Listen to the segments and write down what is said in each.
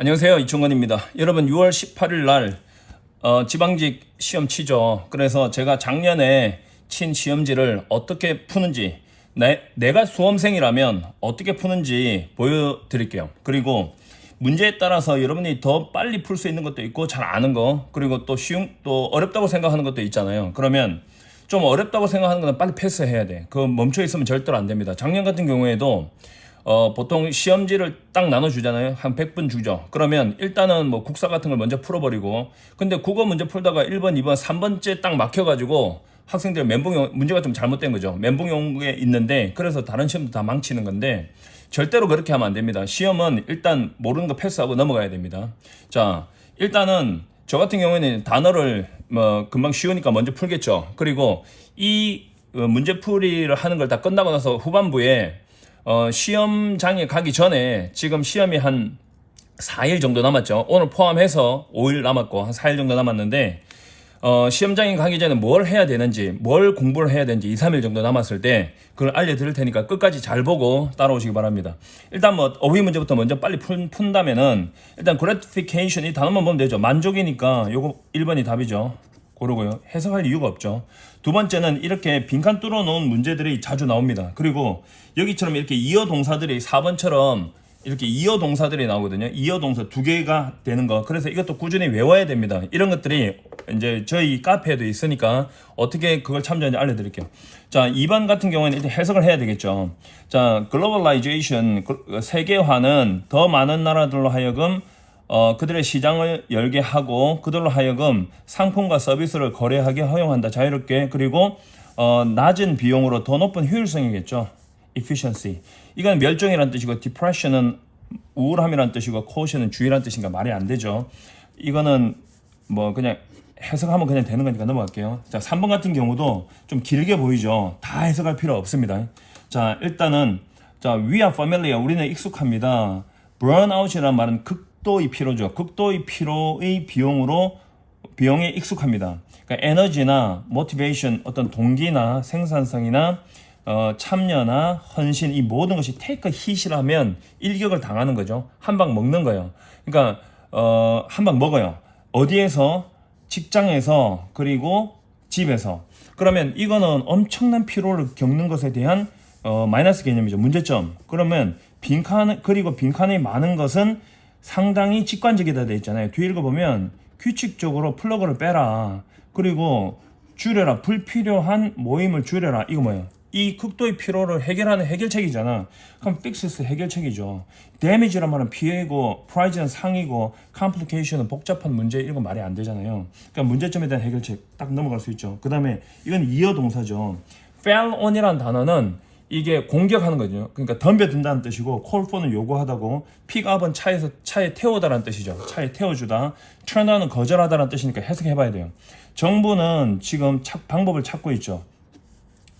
안녕하세요 이충건입니다. 여러분 6월 18일 날 어, 지방직 시험 치죠. 그래서 제가 작년에 친 시험지를 어떻게 푸는지 내, 내가 수험생이라면 어떻게 푸는지 보여드릴게요. 그리고 문제에 따라서 여러분이 더 빨리 풀 수 있는 것도 있고 잘 아는 거 그리고 또 쉬운 또 어렵다고 생각하는 것도 있잖아요. 그러면 좀 어렵다고 생각하는 거는 빨리 패스해야 돼. 그 멈춰 있으면 절대로 안 됩니다. 작년 같은 경우에도 어, 보통 시험지를 딱 나눠주잖아요. 한 100분 주죠. 그러면 일단은 뭐 국사 같은 걸 먼저 풀어버리고, 근데 국어 문제 풀다가 1번, 2번, 3번째 딱 막혀가지고 학생들 멘붕 문제가 좀 잘못된 거죠. 멘붕 용에 있는데, 그래서 다른 시험도 다 망치는 건데, 절대로 그렇게 하면 안 됩니다. 시험은 일단 모르는 거 패스하고 넘어가야 됩니다. 자, 일단은 저 같은 경우에는 단어를 뭐 금방 쉬우니까 먼저 풀겠죠. 그리고 이 어, 문제풀이를 하는 걸 다 끝나고 나서 후반부에 어, 시험장에 가기 전에 지금 시험이 한 4일 정도 남았죠. 오늘 포함해서 5일 남았고 한 4일 정도 남았는데 어, 시험장에 가기 전에 뭘 해야 되는지, 뭘 공부를 해야 되는지 2, 3일 정도 남았을 때 그걸 알려드릴 테니까 끝까지 잘 보고 따라오시기 바랍니다. 일단 뭐 어휘 문제부터 먼저 빨리 푼, 푼다면은 일단 gratification 이 단어만 보면 되죠. 만족이니까 요거 1번이 답이죠. 고르고요. 해석할 이유가 없죠. 두 번째는 이렇게 빈칸 뚫어 놓은 문제들이 자주 나옵니다. 그리고 여기처럼 이렇게 이어 동사들이 4번처럼 이렇게 이어 동사들이 나오거든요. 이어 동사 두 개가 되는 거. 그래서 이것도 꾸준히 외워야 됩니다. 이런 것들이 이제 저희 카페에도 있으니까 어떻게 그걸 참조하는지 알려드릴게요. 자, 2번 같은 경우에는 일단 해석을 해야 되겠죠. 자, 글로벌라이제이션, 세계화는 더 많은 나라들로 하여금 어, 그들의 시장을 열게 하고 그들로 하여금 상품과 서비스를 거래하게 허용한다. 자유롭게 그리고 어, 낮은 비용으로 더 높은 효율성이겠죠. efficiency. 이건 멸종이란 뜻이고 depression은 우울함이란 뜻이고 caution은 주의란 뜻인가 말이 안 되죠. 이거는 뭐 그냥 해석하면 그냥 되는 거니까 넘어갈게요. 자, 3번 같은 경우도 좀 길게 보이죠. 다 해석할 필요 없습니다. 자, 일단은 자, we are familiar. 우리는 익숙합니다. burnout이라는 말은 극 도의 피로죠. 극도의 피로의 비용으로 비용에 익숙합니다. 그러니까 에너지나 motivation 어떤 동기나 생산성이나 어, 참여나 헌신 이 모든 것이 테이크 hit이라면 일격을 당하는 거죠. 한 방 먹는 거예요. 그러니까 어, 한 방 먹어요. 어디에서 직장에서 그리고 집에서 그러면 이거는 엄청난 피로를 겪는 것에 대한 어, 마이너스 개념이죠. 문제점. 그러면 빈칸 그리고 빈칸이 많은 것은 상당히 직관적이다 돼 있잖아요. 뒤에 읽어보면 규칙적으로 플러그를 빼라. 그리고 줄여라. 불필요한 모임을 줄여라. 이거 뭐예요? 이 극도의 피로를 해결하는 해결책이잖아. 그럼 픽스스 해결책이죠. 데미지란 말은 피해고, 프라이즈는 상이고, 컴플리케이션은 복잡한 문제 이런 거 말이 안 되잖아요. 그러니까 문제점에 대한 해결책 딱 넘어갈 수 있죠. 그 다음에 이건 이어 동사죠. fell on이라는 단어는 이게 공격하는 거죠. 그러니까 덤벼든다는 뜻이고 for는 요구하다고 up은 차에서 차에 태우다라는 뜻이죠. 차에 태워주다. on은 거절하다라는 뜻이니까 해석해 봐야 돼요. 정부는 지금 찾- 방법을 찾고 있죠.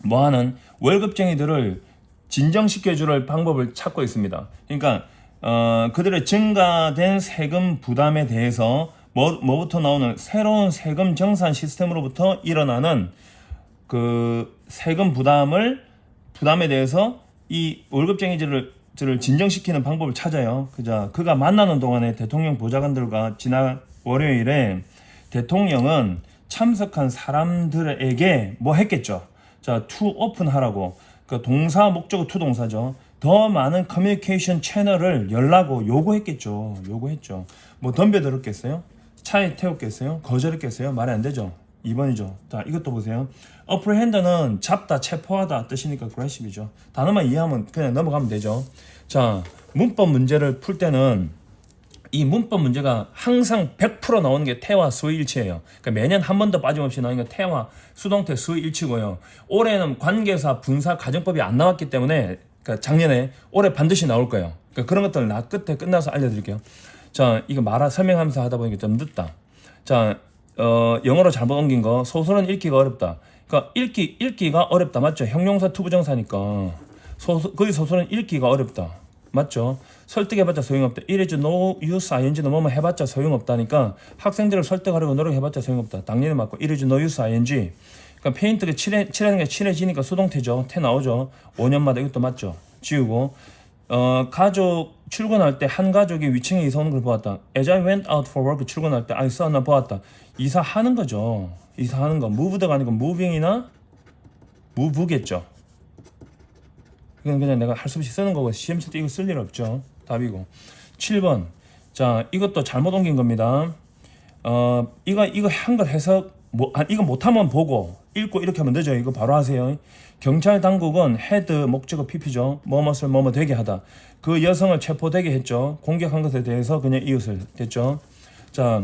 뭐 하는 월급쟁이들을 진정시켜 줄 방법을 찾고 있습니다. 그러니까 어, 그들의 증가된 세금 부담에 대해서 뭐, 뭐부터 나오는 새로운 세금 정산 시스템으로부터 일어나는 그 세금 부담을 부담에 대해서 이 월급쟁이들을 들을 진정시키는 방법을 찾아요. 그자 그가 만나는 동안에 대통령 보좌관들과 지난 월요일에 대통령은 참석한 사람들에게 뭐 했겠죠. 자, to open 하라고. 그 동사 목적어 to 동사죠. 더 많은 커뮤니케이션 채널을 열라고 요구했겠죠. 요구했죠. 뭐 덤벼들었겠어요? 차에 태웠겠어요? 거절했겠어요? 말이 안 되죠. 2번이죠. 자, 이것도 보세요. apprehend는 잡다, 체포하다 뜻이니까 aggressive이죠. 단어만 이해하면 그냥 넘어가면 되죠. 자, 문법 문제를 풀 때는 이 문법 문제가 항상 100% 나오는 게 태와 수일치예요. 그러니까 매년 한 번도 빠짐없이 나오는 게 태와 수동태 수일치고요. 올해는 관계사, 분사, 가정법이 안 나왔기 때문에 그러니까 작년에 올해 반드시 나올 거예요. 그러니까 그런 것들 나 끝에 끝나서 알려드릴게요. 자, 이거 말아 설명하면서 하다 보니까 좀 늦다. 자, 어, 영어로 잘못 옮긴 거 소설은 읽기가 어렵다. 그러니까 읽기 읽기가 어렵다 맞죠? 형용사 투부정사니까 소설 거기 소설은 읽기가 어렵다. 맞죠? 설득해봤자 소용없다. is no use ing는 뭐뭐 해봤자 소용없다니까 학생들을 설득하려고 노력해봤자 소용없다. 당연히 맞고 is no use ing. 그러니까 페인트가 칠해, 칠하는 게 칠해지니까 수동태죠. 태 나오죠. 5년마다 이것도 맞죠. 지우고 어, 가족 출근할 때 한 가족이 위층에 이사 오는 걸 보았다. As I went out for work 출근할 때 I saw 나 보았다. 이사하는 거죠. 이사하는 거. moved가 아니고 moving이나 move겠죠. 이건 그냥 내가 할 수 없이 쓰는 거고 시험 칠 때 이거 쓸 일 없죠. 답이고. 7번. 자, 이것도 잘못 옮긴 겁니다. 어, 이거 이거 한글 해석 뭐 아, 이거 못 하면 보고 읽고 이렇게 하면 되죠. 이거 바로 하세요. 경찰 당국은 헤드 목적어 PP죠. 뭐뭇을 뭐뭐 되게 하다. 그 여성을 체포되게 했죠. 공격한 것에 대해서 그냥 이웃을 됐죠. 자,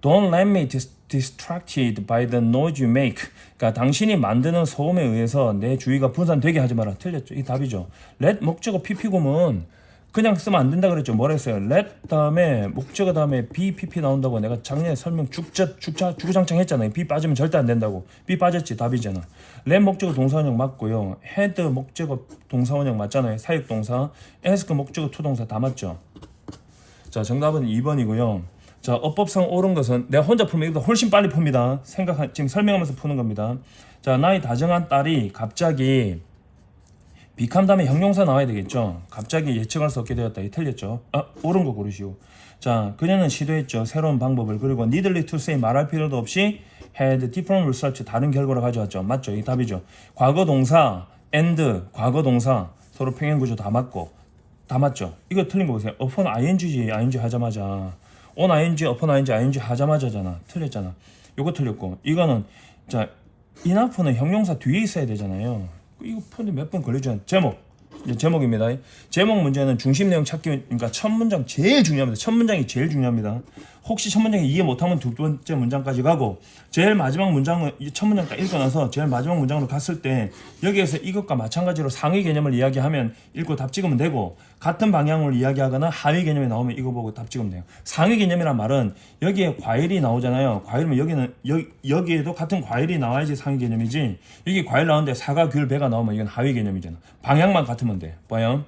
don't let me dis, distracted by the noise you make. 그러니까 당신이 만드는 소음에 의해서 내 주의가 분산되게 하지 마라. 틀렸죠. 이 답이죠. let 목적어 PP구문 그냥 쓰면 안 된다 그랬죠. 뭐라 했어요? let 다음에 목적어 다음에 be pp 나온다고 내가 작년에 설명 죽자 죽자 주구장창 했잖아요. be 빠지면 절대 안 된다고. be 빠졌지 답이잖아. let 목적어 동사원형 맞고요. had 목적어 동사원형 맞잖아요. 사역 동사. ask 목적어 투동사 다 맞죠. 자 정답은 2번이고요. 자 어법상 옳은 것은 내가 혼자 풀면 이보다 훨씬 빨리 풉니다. 생각 지금 설명하면서 푸는 겁니다. 자 나의 다정한 딸이 갑자기 비캄 다음에 형용사 나와야 되겠죠. 갑자기 예측할 수 없게 되었다. 이 틀렸죠. 아, 옳은 거 고르시오. 자, 그녀는 시도했죠. 새로운 방법을. 그리고 needly to say 말할 필요도 없이 had different results 다른 결과를 가져왔죠. 맞죠? 이 답이죠. 과거 동사 and 과거 동사 서로 평행 구조 다 맞고 다 맞죠. 이거 틀린 거 보세요. upon ing지 ing 하자마자 on ing upon ing ing 하자마자잖아. 틀렸잖아. 요거 틀렸고 이거는 자 enough는 형용사 뒤에 있어야 되잖아요. 이거 푸는데 몇번 걸리죠. 제목. 제목입니다. 제목 문제는 중심 내용 찾기 그러니까 첫 문장 제일 중요합니다. 첫 문장이 제일 중요합니다. 혹시 첫 문장에 이해 못하면 두 번째 문장까지 가고 제일 마지막 문장은 이첫 문장 딱 읽고 나서 제일 마지막 문장으로 갔을 때 여기에서 이것과 마찬가지로 상위 개념을 이야기하면 읽고 답 찍으면 되고 같은 방향으로 이야기하거나 하위 개념이 나오면 이거 보고 답 찍으면 돼요. 상위 개념이란 말은 여기에 과일이 나오잖아요. 과일이면 여기는 여, 여기에도 같은 과일이 나와야지 상위 개념이지 여기 과일 나오는데 사과, 귤, 배가 나오면 이건 하위 개념이잖아. 방향만 같으면 돼. 봐요.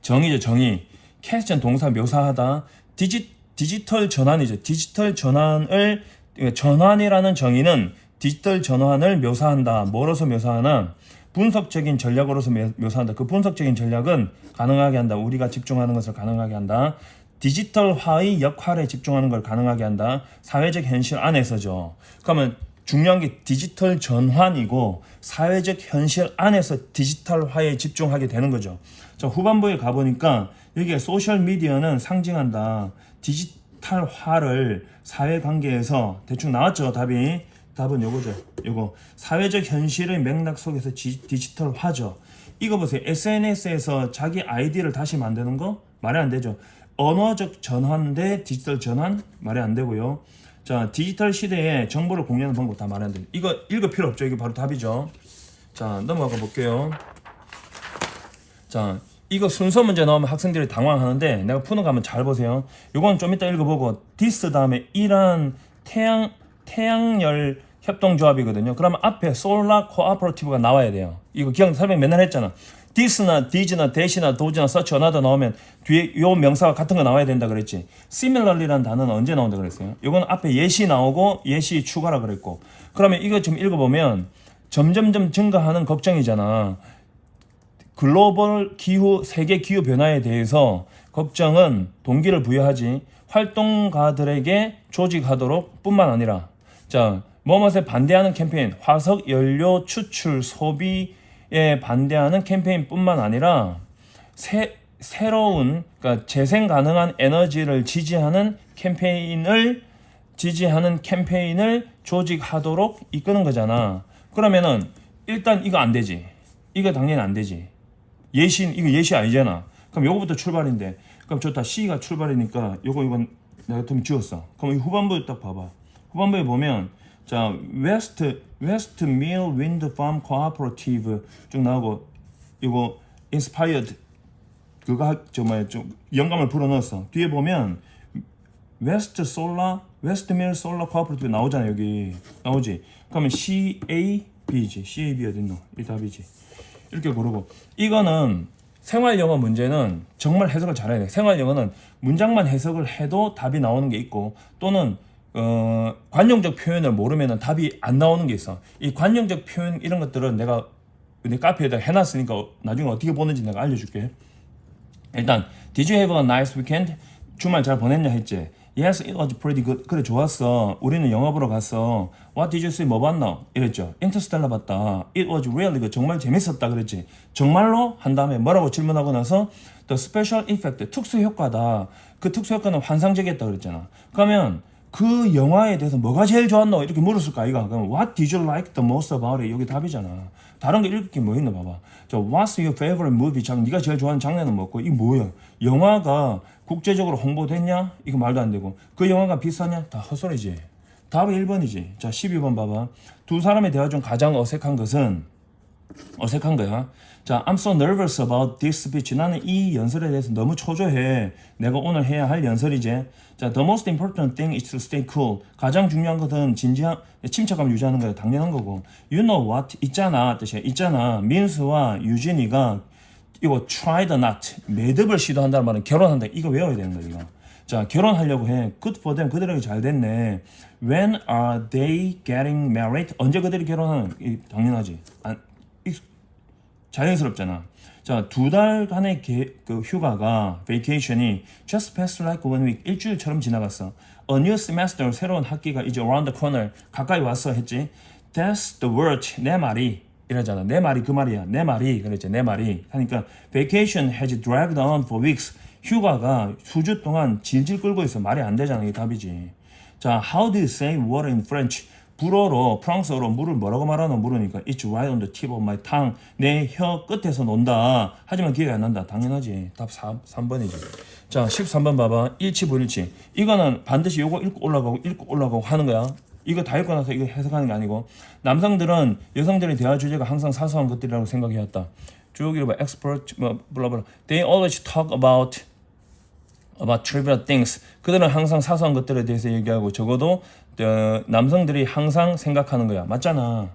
정의죠 정의 캐스천 동사 묘사하다 디지, 디지털 전환이죠. 디지털 전환을 그러니까 전환이라는 정의는 디지털 전환을 묘사한다. 뭐로서 묘사하나? 분석적인 전략으로서 묘- 묘사한다. 그 분석적인 전략은 가능하게 한다. 우리가 집중하는 것을 가능하게 한다. 디지털화의 역할에 집중하는 걸 가능하게 한다. 사회적 현실 안에서죠. 그러면 중요한 게 디지털 전환이고 사회적 현실 안에서 디지털화에 집중하게 되는 거죠. 자, 후반부에 가보니까 여기에 소셜 미디어는 상징한다. 디지털화를 사회 관계에서 대충 나왔죠, 답이. 답은 요거죠. 요거. 사회적 현실의 맥락 속에서 지- 디지털화죠. 이거 보세요. SNS에서 자기 아이디를 다시 만드는 거 말이 안 되죠. 언어적 전환 대 디지털 전환 말이 안 되고요. 자, 디지털 시대에 정보를 공유하는 방법 다 말이 안 돼요. 이거 읽을 필요 없죠. 이게 바로 답이죠. 자, 넘어가 볼게요. 자, 이거 순서 문제 나오면 학생들이 당황하는데 내가 푸는 거 한번 잘 보세요. 요건 좀 이따 읽어보고 디스 다음에 이란 태양 태양열 협동조합이거든요. 그러면 앞에 솔라 코아퍼레티브가 나와야 돼요. 이거 기억 설명 맨날 했잖아. 디스나 디즈나 대시나 도즈나 서치 어나더 나오면 뒤에 요 명사가 같은 거 나와야 된다 그랬지. similarly라는 단어는 언제 나온다 그랬어요? 요건 앞에 예시 나오고 예시 추가라 그랬고. 그러면 이거 좀 읽어보면 점점점 증가하는 걱정이잖아. 글로벌 기후 세계 기후 변화에 대해서 걱정은 동기를 부여하지 활동가들에게 조직하도록 뿐만 아니라 자 뭐뭇에 반대하는 캠페인 화석 연료 추출 소비에 반대하는 캠페인뿐만 아니라 새, 새로운 그러니까 재생 가능한 에너지를 지지하는 캠페인을 지지하는 캠페인을 조직하도록 이끄는 거잖아. 그러면은 일단 이거 안 되지. 이거 당연히 안 되지. 예시 이거 예시 아니잖아. 그럼 요거부터 출발인데. 그럼 좋다. C가 출발이니까 요거 이건 내가 좀 지웠어. 그럼 이 후반부에 딱 봐봐. 후반부에 보면 자 웨스트 웨스트 밀 윈드 팜 코아퍼레티브 쭉 나오고 이거 인스파이어드 그거 하- 저 뭐야 좀 영감을 불어넣었어. 뒤에 보면 웨스트 솔라 웨스트 밀 솔라 코아퍼레티브 나오잖아 여기 나오지. 그러면 C A B지. C A B 어딨노? 이 답이지. 이렇게 고르고 이거는 생활 영어 문제는 정말 해석을 잘해야 돼. 생활 영어는 문장만 해석을 해도 답이 나오는 게 있고 또는 어, 관용적 표현을 모르면 답이 안 나오는 게 있어. 이 관용적 표현 이런 것들은 내가 내 카페에다 해놨으니까 나중에 어떻게 보는지 내가 알려줄게. 일단 Did you have a nice weekend? 주말 잘 보냈냐 했지. Yes, it was pretty good. 그래 좋았어. 우리는 영화 보러 갔어. What did you see? 뭐 봤나? 이랬죠. 인터스텔라 봤다. It was really good. 정말 재밌었다 그랬지. 정말로 한 다음에 뭐라고 질문하고 나서 The special effect 특수 효과다. 그 특수 효과는 환상적이었다 그랬잖아. 그러면 그 영화에 대해서 뭐가 제일 좋았노? 이렇게 물었을까 아이가? 그럼 What did you like the most about it? 여기 답이잖아. 다른 게 읽을 게 뭐 있나 봐봐. 저 What's your favorite movie? 장 네가 제일 좋아하는 장르는 뭐고? 이 뭐야? 영화가 국제적으로 홍보됐냐? 이거 말도 안 되고 그 영화가 비싸냐? 다 헛소리지. 답이 1번이지. 자 12번 봐봐. 두 사람의 대화 중 가장 어색한 것은 어색한 거야. 자, I'm so nervous about this speech. 나는 이 연설에 대해서 너무 초조해. 내가 오늘 해야 할 연설이지. 자, the most important thing is to stay cool. 가장 중요한 것은 진지한 침착감 유지하는 거야. 당연한 거고. You know what? 있잖아 뜻이야. 있잖아. 민수와 유진이가 이거 the not 매듭을 시도한다는 말은 결혼한다. 이거 외워야 되는 거야. 이거. 자, 결혼하려고 해. Good for them. 그들에게 잘 됐네. When are they getting married? 언제 그들이 결혼하는? 이, 당연하지. 안, 이, 자연스럽잖아. 자, 두 달 간의 개, 그 휴가가 vacation이 just passed like one week 일주일처럼 지나갔어. A new semester 새로운 학기가 이제 around the corner 가까이 왔어 했지. That's the word 내 말이 이러잖아. 내 말이 그 말이야. 내 말이 그랬지. 내 말이 하니까 vacation has dragged on for weeks. 휴가가 수주 동안 질질 끌고 있어. 말이 안 되잖아. 이게 답이지. 자, how do you say water in French? 불어로 프랑스어로 물을 뭐라고 말하노? 물으니까 it's right on the tip of my tongue. 내 혀 끝에서 논다. 하지만 기억이 안 난다. 당연하지. 답 3, 3번이지. 자 13번 봐봐. 일치 불일치. 이거는 반드시 요거 읽고 올라가고 읽고 올라가고 하는 거야. 이거 다 읽고 나서 이거 해석하는 게 아니고. 남성들은 여성들의 대화 주제가 항상 사소한 것들이라고 생각해왔다. 쭉 읽어봐. Expert 뭐 블라블라 they always talk about about trivial things. 그들은 항상 사소한 것들에 대해서 얘기하고 적어도 어, 남성들이 항상 생각하는 거야. 맞잖아.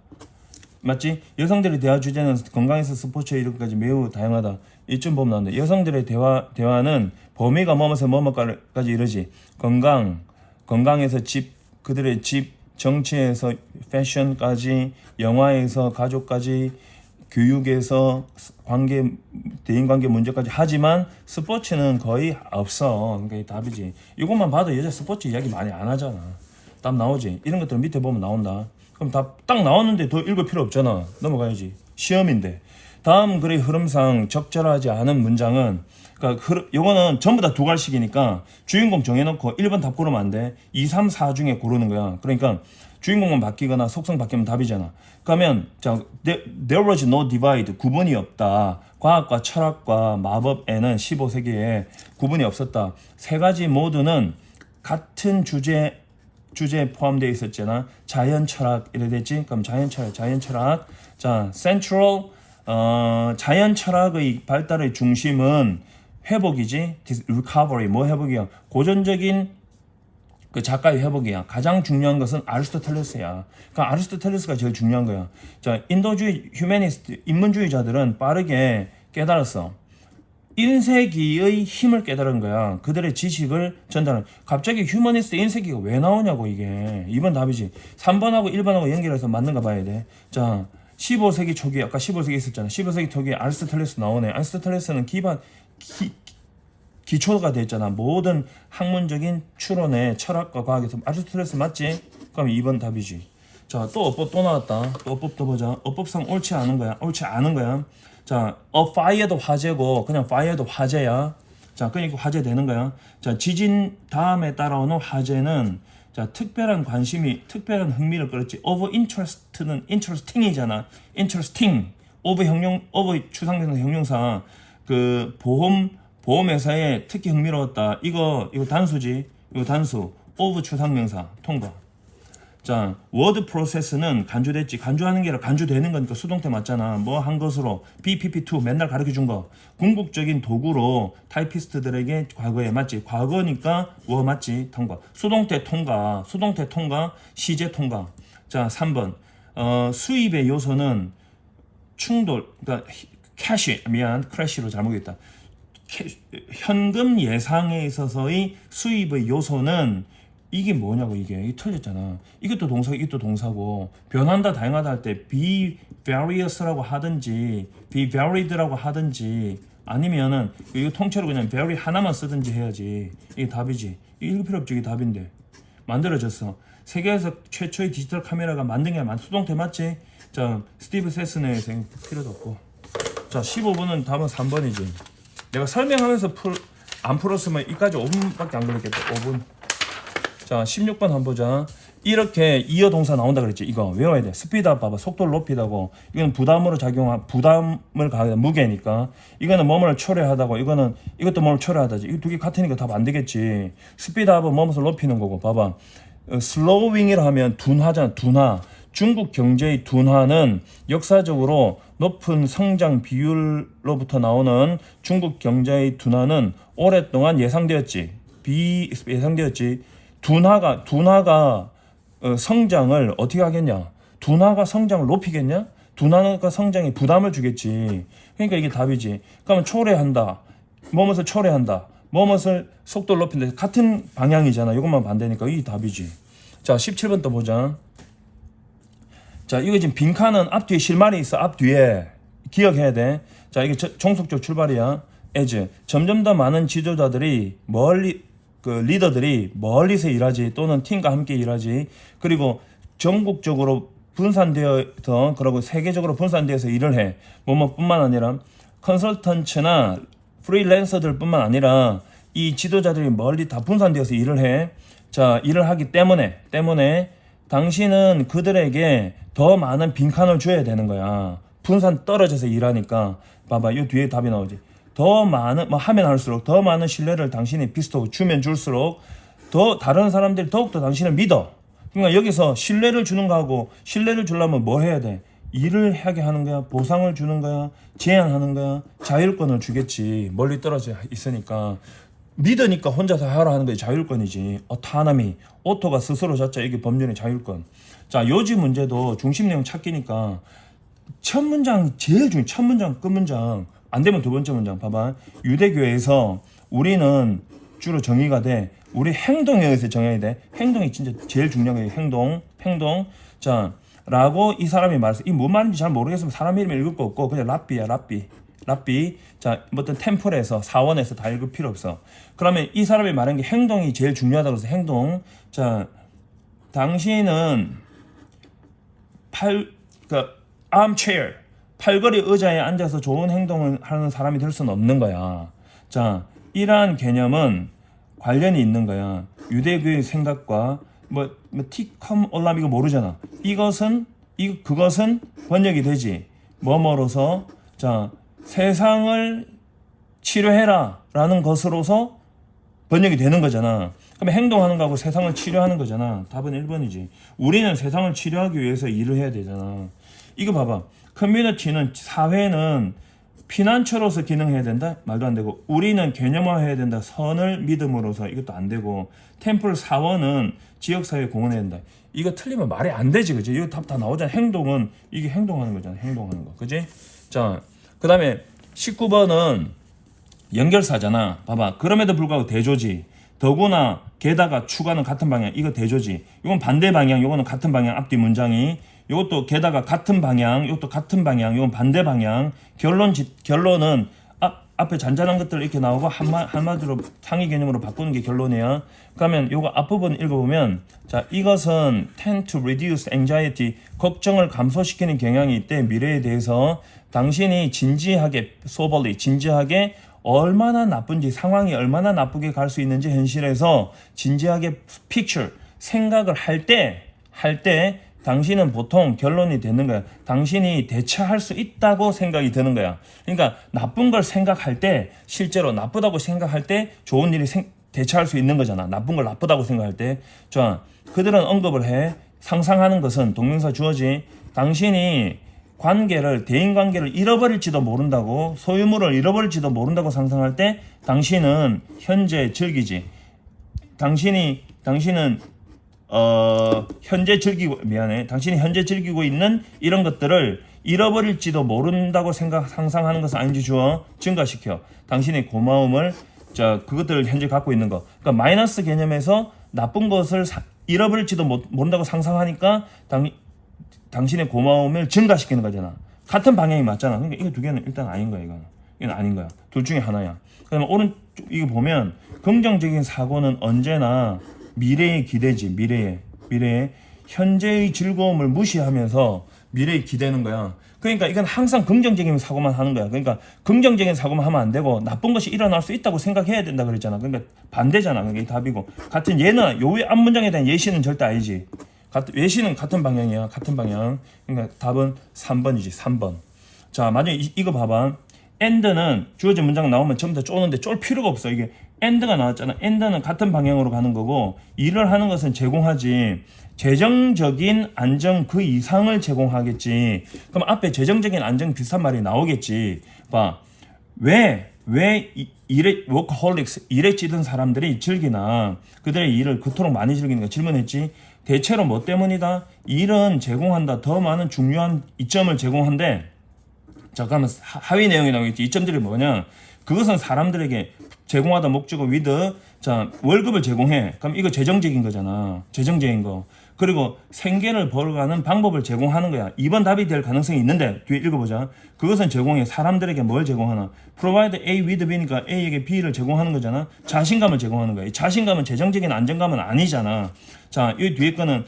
맞지? 여성들의 대화 주제는 건강에서 스포츠에 이렇게까지 매우 다양하다. 이쯤 보면 나온다. 여성들의 대화 대화는 범위가 뭐뭐서 뭐뭐까지 이러지. 건강, 건강에서 집, 그들의 집, 정치에서 패션까지, 영화에서 가족까지, 교육에서 관계 대인 관계 문제까지 하지만 스포츠는 거의 없어. 그러니까 이 답이지. 이것만 봐도 여자 스포츠 이야기 많이 안 하잖아. 답 나오지. 이런 것들 밑에 보면 나온다. 그럼 답 딱 나왔는데 더 읽을 필요 없잖아. 넘어가야지. 시험인데. 다음 글의 흐름상 적절하지 않은 문장은 그러니까 흐 요거는 전부 다 두 갈씩이니까 주인공 정해놓고 1번 답 고르면 안 돼. 2, 3, 4 중에 고르는 거야. 그러니까 주인공만 바뀌거나 속성 바뀌면 답이잖아. 그러면 자 there was no divide 구분이 없다. 과학과 철학과 마법에는 15세기에 구분이 없었다. 세 가지 모두는 같은 주제 주제에 포함되어 있었잖아. 자연 철학 이래 됐지? 그럼 자연 철학, 자연 철학. 자, central 어, 자연 철학의 발달의 중심은 회복이지. recovery 뭐 회복이야? 고전적인 그 작가의 회복이야. 가장 중요한 것은 아리스토텔레스야. 그러니까 아리스토텔레스가 제일 중요한 거야. 자, 인도주의 휴메니스트 인문주의자들은 빠르게 깨달았어. 1세기의 힘을 깨달은 거야. 그들의 지식을 전달하는. 갑자기 휴머니스트 1세기가 왜 나오냐고 이게. 2번 답이지. 3번하고 1번하고 연결해서 맞는가 봐야 돼. 자, 15세기 초기 아까 15세기 있었잖아. 15세기 초기에 아리스토텔레스 나오네. 아리스토텔레스는 기반 기, 기초가 됐잖아. 모든 학문적인 추론의 철학과 과학에서 아리스토텔레스 맞지? 그럼 2번 답이지. 자, 또 어법 또 나왔다. 또 어법 또 보자. 어법상 옳지 않은 거야. 옳지 않은 거야. 자, a fire도 화재고 그냥 fire도 화재야. 자, 그러니까 화재 되는 거야. 자, 지진 다음에 따라오는 화재는 자, 특별한 관심이 특별한 흥미를 끌었지. of interest는 interesting이잖아. interesting. of 형용 of 추상대상 형용사 그 보험 보험회사에 특히 흥미로웠다. 이거 이거 단수지. 이거 단수. of 추상명사 통과. 자, 워드 프로세스는 간주됐지. 간주하는 게 아니라 간주되는 거니까 수동태 맞잖아. 뭐 한 것으로 BPP2 맨날 가르쳐 준 거. 궁극적인 도구로 타이피스트들에게 과거에 맞지. 과거니까 워 맞지. 통과. 수동태 통과. 수동태 통과. 시제 통과. 자, 3번. 어, 수입의 요소는 충돌. 그러니까 캐시 미안. 크래시로 잘못 했다. 캐- 현금 예상에 있어서의 수입의 요소는 이게 뭐냐고 이게. 이게 틀렸잖아. 이것도 동사 이것도 동사고. 변한다 다양하다 할 때 be various라고 하든지 be varied라고 하든지 아니면은 이거 통째로 그냥 배열이 하나만 쓰든지 해야지. 이게 답이지. 이게 필요 없지. 이게 답인데. 만들어졌어. 세계에서 최초의 디지털 카메라가 만든 게 맞, 수동태 맞지? 자 스티브 세스네에서 필요도 없고. 자 15번은 답은 3번이지. 내가 설명하면서 풀, 안 풀었으면 이까지 5분밖에 안 걸렸겠다. 5분 자 16번 한번 보자. 이렇게 이어 동사 나온다 그랬지. 이거 외워야 돼. 스피드업 봐봐. 속도를 높이다고. 이거는 부담으로 작용한 부담을 가하다. 무게니까. 이거는 뭐뭐를 초래하다고. 이거는 이것도 뭐를 초래하다지. 이거 두개 같으니까 답 안 되겠지. 스피드업은 뭐뭐를 높이는 거고. 봐봐. 어, 슬로잉이라 하면 둔화잖아. 둔화 중국 경제의 둔화는 역사적으로 높은 성장 비율로부터 나오는 중국 경제의 둔화는 오랫동안 예상되었지. 비 예상되었지 둔화가 둔화가 어, 성장을 어떻게 하겠냐? 둔화가 성장을 높이겠냐? 둔화가 성장에 부담을 주겠지. 그러니까 이게 답이지. 그러면 초래한다. 뭐뭇을 초래한다. 뭐뭇을 속도를 높인다. 같은 방향이잖아. 이것만 반대니까 이게 답이지. 자, 17번 또 보자. 자, 이거 지금 빈칸은 앞뒤에 실말이 있어. 앞뒤에. 기억해야 돼. 자, 이게 저- 종속적 출발이야. as. 점점 더 많은 지도자들이 멀리 그 리더들이 멀리서 일하지 또는 팀과 함께 일하지 그리고 전국적으로 분산되어서 그리고 세계적으로 분산되어서 일을 해 뭐뭐뿐만 아니라 컨설턴츠나 프리랜서들뿐만 아니라 이 지도자들이 멀리 다 분산되어서 일을 해. 자, 일을 하기 때문에 때문에 당신은 그들에게 더 많은 빈칸을 줘야 되는 거야. 분산 떨어져서 일하니까 봐봐, 이 뒤에 답이 나오지. 더 많은 뭐 하면 할수록 더 많은 신뢰를 당신이 비슷하고 주면 줄수록 더 다른 사람들이 더욱더 당신을 믿어. 그러니까 여기서 신뢰를 주는 거하고 신뢰를 주려면 뭐 해야 돼? 일을 하게 하는 거야, 보상을 주는 거야, 제한하는 거야, 자율권을 주겠지. 멀리 떨어져 있으니까 믿으니까 혼자서 하라 하는 게 자율권이지. 어타나미 오토가 스스로 잡자 이게 법률의 자율권. 자 요지 문제도 중심 내용 찾기니까 첫 문장 제일 중요. 첫 문장 끝 문장 안 되면 두 번째 문장 봐봐. 유대교에서 우리는 주로 정의가 돼. 우리 행동에 의해서 정해야 돼. 행동이 진짜 제일 중요한 거예요. 행동, 행동. 자, 라고 이 사람이 말했어. 이 뭔 말인지 잘 모르겠으면 사람 이름 읽을 거 없고 그냥 랍비야, 랍비. 랍비. 자, 뭐 어떤 템플에서 사원에서 다 읽을 필요 없어. 그러면 이 사람이 말한 게 행동이 제일 중요하다고 해서 행동. 자, 당신은 팔, 그, armchair, 팔걸이 의자에 앉아서 좋은 행동을 하는 사람이 될 수는 없는 거야. 자, 이러한 개념은 관련이 있는 거야. 유대교의 생각과 뭐, 뭐 티컴 올람 이거 모르잖아. 이것은 이 그것은 번역이 되지. 뭐뭐로서 자 세상을 치료해라라는 것으로서 번역이 되는 거잖아. 그러면 행동하는 거하고 세상을 치료하는 거잖아. 답은 1번이지. 우리는 세상을 치료하기 위해서 일을 해야 되잖아. 이거 봐봐. 커뮤니티는 사회는 피난처로서 기능해야 된다? 말도 안 되고 우리는 개념화해야 된다. 선을 믿음으로서 이것도 안 되고 템플 사원은 지역사회에 공헌해야 된다. 이거 틀리면 말이 안 되지, 그지? 이거 답 다 나오잖아. 행동은 이게 행동하는 거잖아. 행동하는 거, 그지? 자, 그 다음에 19번은 연결사잖아. 봐봐. 그럼에도 불구하고 대조지. 더구나 게다가 추가는 같은 방향. 이거 대조지. 이건 반대 방향. 이거는 같은 방향. 앞뒤 문장이. 이것도 게다가 같은 방향. 이것도 같은 방향. 이건 반대 방향. 결론 지, 결론은 앞, 앞에 잔잔한 것들 이렇게 나오고 한마, 한마디로 상위 개념으로 바꾸는 게 결론이야. 그러면 요거 앞부분 읽어보면 자 이것은 tend to reduce anxiety 걱정을 감소시키는 경향이 있대 미래에 대해서 당신이 진지하게 soberly 진지하게 얼마나 나쁜지 상황이 얼마나 나쁘게 갈 수 있는지 현실에서 진지하게 picture 생각을 할 때 할때 당신은 보통 결론이 되는 거야. 당신이 대처할 수 있다고 생각이 드는 거야. 그러니까 나쁜 걸 생각할 때 실제로 나쁘다고 생각할 때 좋은 일이 생, 대처할 수 있는 거잖아. 나쁜 걸 나쁘다고 생각할 때. 자, 그들은 언급을 해. 상상하는 것은 동명사 주어지. 당신이 관계를 대인 관계를 잃어버릴지도 모른다고 소유물을 잃어버릴지도 모른다고 상상할 때 당신은 현재 즐기지. 당신이 당신은 어 현재 즐기고 미안해. 당신이 현재 즐기고 있는 이런 것들을 잃어버릴지도 모른다고 생각 상상하는 것은 아닌지 주어 증가시켜. 당신의 고마움을 자 그것들을 현재 갖고 있는 거. 그러니까 마이너스 개념에서 나쁜 것을 사- 잃어버릴지도 못- 모른다고 상상하니까 당 당신의 고마움을 증가시키는 거잖아. 같은 방향이 맞잖아. 그러니까 이거 두 개는 일단 아닌 거야 이거는. 이건 아닌 거야. 둘 중에 하나야. 그다음에 오른쪽 이거 보면 긍정적인 사고는 언제나 미래의 기대지. 미래의 미래의 현재의 즐거움을 무시하면서 미래에 기대는 거야. 그러니까 이건 항상 긍정적인 사고만 하는 거야. 그러니까 긍정적인 사고만 하면 안 되고 나쁜 것이 일어날 수 있다고 생각해야 된다 그랬잖아. 그러니까 반대잖아. 그게 답이고. 같은 얘는 요 앞문장에 대한 예시는 절대 아니지. 같은 예시는 같은 방향이야. 같은 방향. 그러니까 답은 3번이지. 3번. 자, 만약에 이, 이거 봐봐. end는 주어진 문장 나오면 전부 다 쪼는데 쫄 필요가 없어. 이게 end가 나왔잖아. end는 같은 방향으로 가는 거고 일을 하는 것은 제공하지. 재정적인 안정 그 이상을 제공하겠지. 그럼 앞에 재정적인 안정 비슷한 말이 나오겠지. 봐. 왜, 왜 이- 일에, 워커홀릭스, 일에 찌든 사람들이 즐기나, 그들의 일을 그토록 많이 즐기는가 질문했지. 대체로 뭐 때문이다? 일은 제공한다. 더 많은 중요한 이점을 그러면 하- 하위 내용이 나오겠지. 이점들이 뭐냐? 그것은 사람들에게 제공하다 목적어 위드 자 월급을 제공해. 그럼 이거 재정적인 거잖아. 재정적인 거. 그리고 생계를 벌어가는 방법을 제공하는 거야. 2번 답이 될 가능성이 있는데 뒤에 읽어보자. 그것은 제공해. 사람들에게 뭘 제공하나? provide A with B니까 A에게 B를 제공하는 거잖아. 자신감을 제공하는 거야. 이 자신감은 재정적인 안정감은 아니잖아. 자, 이 뒤에 거는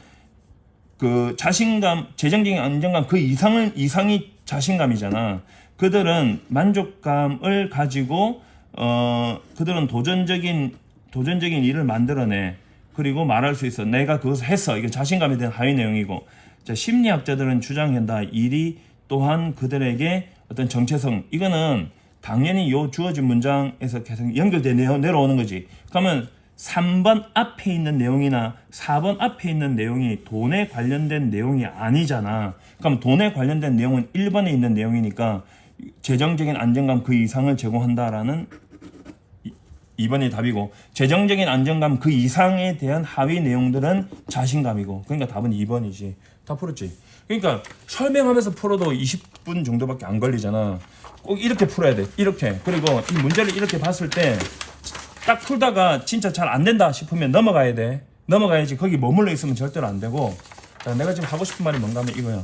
그 자신감, 재정적인 안정감 그 이상을 이상이 자신감이잖아. 그들은 만족감을 가지고 어 그들은 도전적인 도전적인 일을 만들어내. 그리고 말할 수 있어. 내가 그것을 했어. 이게 자신감에 대한 하위 내용이고. 자, 심리학자들은 주장한다. 일이 또한 그들에게 어떤 정체성. 이거는 당연히 요 주어진 문장에서 계속 연결돼 내려- 내려오는 거지. 그러면 3번 앞에 있는 내용이나 4번 앞에 있는 내용이 돈에 관련된 내용이 아니잖아. 그럼 돈에 관련된 내용은 1번에 있는 내용이니까 재정적인 안정감 그 이상을 제공한다라는 2번이 답이고 재정적인 안정감 그 이상에 대한 하위 내용들은 자신감이고 그러니까 답은 2번이지. 다 풀었지. 그러니까 설명하면서 풀어도 20분 정도밖에 안 걸리잖아. 꼭 이렇게 풀어야 돼. 이렇게. 그리고 이 문제를 이렇게 봤을 때 딱 풀다가 진짜 잘 안 된다 싶으면 넘어가야 돼. 넘어가야지 거기 머물러 있으면 절대로 안 되고. 자, 내가 지금 하고 싶은 말이 뭔가 하면 이거야.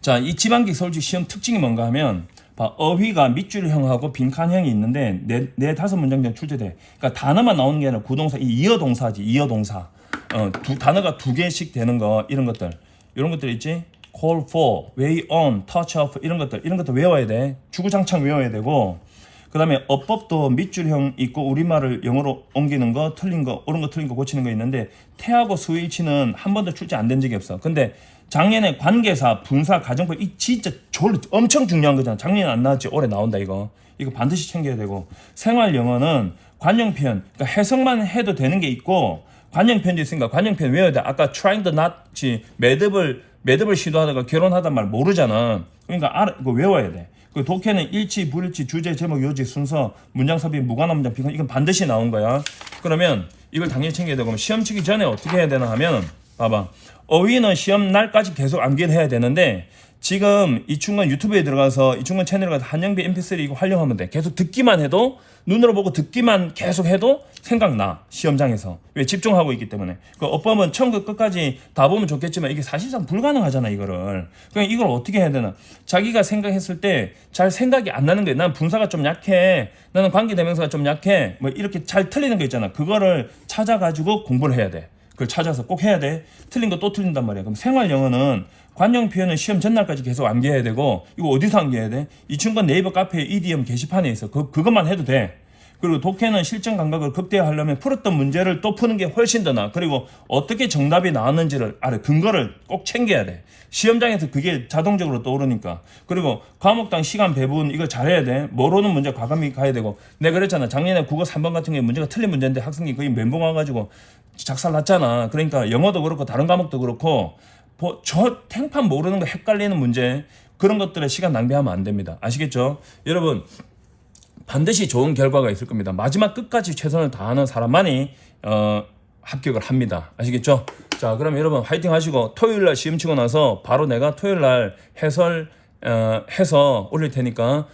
자, 이 지방직 서울직 시험 특징이 뭔가 하면 봐, 어휘가 밑줄형하고 빈칸형이 있는데 네, 네 다섯 문장 전 출제돼. 그러니까 단어만 나오는 게 아니라 구동사, 이 이어 동사지, 이어 동사. 어, 두 단어가 두 개씩 되는 거 이런 것들. 이런 것들 있지? call for, way on, touch off 이런 것들 이런 것들 외워야 돼. 주구장창 외워야 되고. 그 다음에 어법도 밑줄형 있고 우리말을 영어로 옮기는 거 틀린 거 옳은 거 틀린 거 고치는 거 있는데 태하고 스위치는 한 번도 출제 안 된 적이 없어. 근데 작년에 관계사, 분사, 가정법 이 진짜 졸 엄청 중요한 거잖아. 작년에 안 나왔지 올해 나온다 이거. 이거 반드시 챙겨야 되고 생활 영어는 관용 표현, 그러니까 해석만 해도 되는 게 있고 관용 표현도 있으니까 관용 표현 외워야 돼. 아까 trying to not지 매듭을 매듭을 시도하다가 결혼하단 말 모르잖아. 그러니까 알아 이거 외워야 돼. 그 독해는 일치, 불일치, 주제, 제목, 요지, 순서, 문장 섭입, 무관한 문장, 비관 이건 반드시 나온 거야. 그러면 이걸 당연히 챙겨야 되고 시험 치기 전에 어떻게 해야 되나 하면 봐봐. 어휘는 시험 날까지 계속 암기를 해야 되는데 지금 이충건 유튜브에 들어가서 이충건 채널에 가서 한영비 mp3 이거 활용하면 돼. 계속 듣기만 해도 눈으로 보고 듣기만 계속 해도 생각나 시험장에서. 왜 집중하고 있기 때문에. 그 어법은 처음부터 끝까지 다 보면 좋겠지만 이게 사실상 불가능하잖아 이거를. 그냥 이걸 어떻게 해야 되나. 자기가 생각했을 때 잘 생각이 안 나는 거야 난 분사가 좀 약해. 나는 관계대명사가 좀 약해. 뭐 이렇게 잘 틀리는 거 있잖아. 그거를 찾아가지고 공부를 해야 돼 그걸 찾아서 꼭 해야 돼. 틀린 거 또 틀린단 말이야. 그럼 생활 영어는 관용 표현은 시험 전날까지 계속 암기해야 되고 이거 어디서 암기해야 돼? 이 친구가 네이버 카페 EDM 게시판에 있어. 그 그것만 해도 돼. 그리고 독해는 실전 감각을 극대화하려면 풀었던 문제를 또 푸는 게 훨씬 더 나아. 그리고 어떻게 정답이 나왔는지를 알아. 근거를 꼭 챙겨야 돼. 시험장에서 그게 자동적으로 떠오르니까. 그리고 과목당 시간 배분 이거 잘해야 돼. 모르는 문제 과감히 가야 되고. 내가 그랬잖아. 작년에 국어 3번 같은 게 문제가 틀린 문제인데 학생이 거의 멘붕 와가지고 작살 났잖아. 그러니까 영어도 그렇고 다른 과목도 그렇고 뭐저 탱판 모르는 거 헷갈리는 문제 그런 것들에 시간 낭비하면 안 됩니다. 아시겠죠? 여러분 반드시 좋은 결과가 있을 겁니다. 마지막 끝까지 최선을 다하는 사람만이 어, 합격을 합니다. 아시겠죠? 자, 그럼 여러분 화이팅 하시고 토요일 날 시험 치고 나서 바로 내가 토요일 날 해설 어, 해서 올릴 테니까